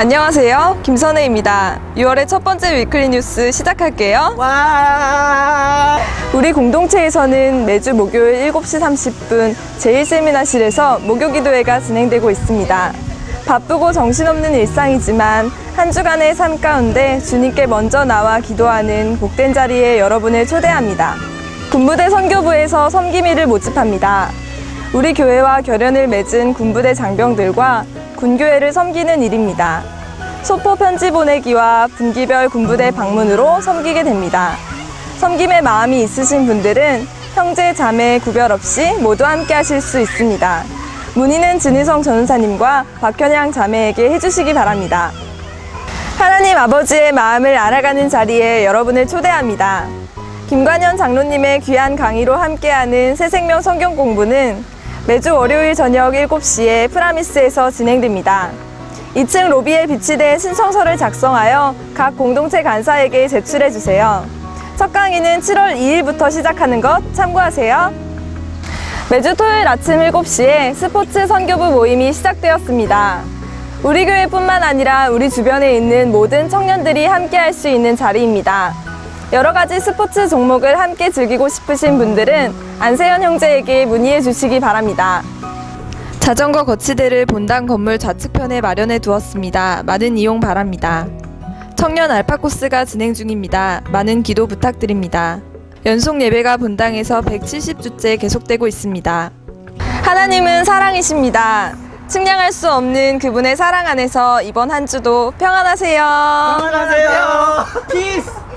안녕하세요. 김선혜입니다. 6월의 첫 번째 위클리 뉴스 시작할게요. 와. 우리 공동체에서는 매주 목요일 7시 30분 제1세미나실에서 목요기도회가 진행되고 있습니다. 바쁘고 정신없는 일상이지만 한 주간의 삶 가운데 주님께 먼저 나와 기도하는 복된 자리에 여러분을 초대합니다. 군부대 선교부에서 섬김이를 모집합니다. 우리 교회와 결연을 맺은 군부대 장병들과 군교회를 섬기는 일입니다. 소포 편지 보내기와 분기별 군부대 방문으로 섬기게 됩니다. 섬김의 마음이 있으신 분들은 형제, 자매 구별 없이 모두 함께 하실 수 있습니다. 문의는 진희성 전사님과 박현양 자매에게 해주시기 바랍니다. 하나님 아버지의 마음을 알아가는 자리에 여러분을 초대합니다. 김관현 장로님의 귀한 강의로 함께하는 새생명 성경 공부는 매주 월요일 저녁 7시에 프라미스에서 진행됩니다. 2층 로비에 비치된 신청서를 작성하여 각 공동체 간사에게 제출해 주세요. 첫 강의는 7월 2일부터 시작하는 것 참고하세요. 매주 토요일 아침 7시에 스포츠 선교부 모임이 시작되었습니다. 우리 교회뿐만 아니라 우리 주변에 있는 모든 청년들이 함께 할 수 있는 자리입니다. 여러 가지 스포츠 종목을 함께 즐기고 싶으신 분들은 안세현 형제에게 문의해 주시기 바랍니다. 자전거 거치대를 본당 건물 좌측편에 마련해 두었습니다. 많은 이용 바랍니다. 청년 알파 코스가 진행 중입니다. 많은 기도 부탁드립니다. 연속 예배가 본당에서 170주째 계속되고 있습니다. 하나님은 사랑이십니다. 측량할 수 없는 그분의 사랑 안에서 이번 한 주도 평안하세요. 안녕하세요. 피스.